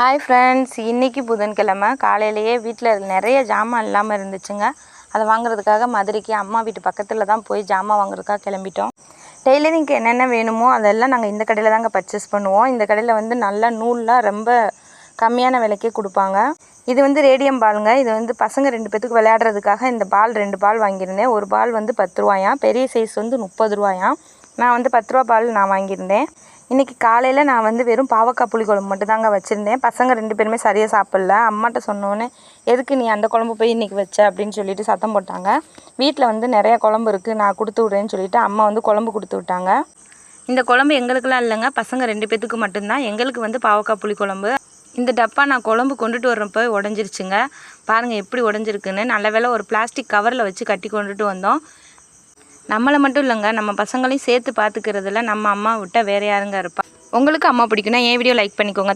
Hi friends இன்றைக்கி புதன்கிழமை. காலையிலேயே வீட்டில் நிறைய ஜாமான் இல்லாமல் இருந்துச்சுங்க. அதை வாங்குறதுக்காக மதுரைக்கு அம்மா வீட்டு பக்கத்தில் தான் போய் ஜாமான் வாங்குறதுக்காக கிளம்பிட்டோம். டெய்லரிங்க்கு என்னென்ன வேணுமோ அதெல்லாம் நாங்கள் இந்த கடையில் தாங்க பர்ச்சேஸ் பண்ணுவோம். இந்த கடையில் வந்து நல்லா நூல்லாம் ரொம்ப கம்மியான விலைக்கே கொடுப்பாங்க. இது வந்து ரேடியம் பாலுங்க. இது வந்து பசங்க ரெண்டு பேத்துக்கு விளையாடுறதுக்காக இந்த பால் ரெண்டு பால் வாங்கியிருந்தேன். ஒரு பால் வந்து பத்து ரூபாயாம். பெரிய சைஸ் வந்து முப்பது ரூபாயாம். நான் வந்து பத்து ரூபா பால் நான் வாங்கியிருந்தேன். இன்றைக்கி காலையில் நான் வந்து வெறும் பாவக்காய் புளி குழம்பு மட்டும்தாங்க வச்சுருந்தேன். பசங்க ரெண்டு பேருமே சரியாக சாப்பிடல. அம்மாட்ட சொன்னோன்னே எதுக்கு நீ அந்த குழம்பு போய் இன்றைக்கி வச்ச? அப்படின்னு சொல்லிட்டு சத்தம் போட்டாங்க. வீட்டில் வந்து நிறைய குழம்பு இருக்குது நான் கொடுத்து விட்றேன்னு சொல்லிவிட்டு அம்மா வந்து குழம்பு கொடுத்து விட்டாங்க. இந்த குழம்பு எங்களுக்கெல்லாம் இல்லைங்க. பசங்க ரெண்டு பேத்துக்கு மட்டும்தான். எங்களுக்கு வந்து பாவக்காய் புளி குழம்பு. இந்த டப்பா நான் குழம்பு கொண்டுட்டு வர்றப்போ உடஞ்சிருச்சுங்க. பாருங்கள் எப்படி உடஞ்சிருக்குன்னு. நல்ல வேலை ஒரு பிளாஸ்டிக் கவரில் வச்சு கட்டி கொண்டுட்டு வந்தோம். நம்மளை மட்டும் இல்லைங்க நம்ம பசங்களையும் சேர்த்து பார்த்துக்கிறதுல நம்ம அம்மா விட்டால் வேறு யாருங்க இருப்பா. உங்களுக்கு அம்மா பிடிக்குன்னா என் வீடியோ லைக் பண்ணிக்கோங்க.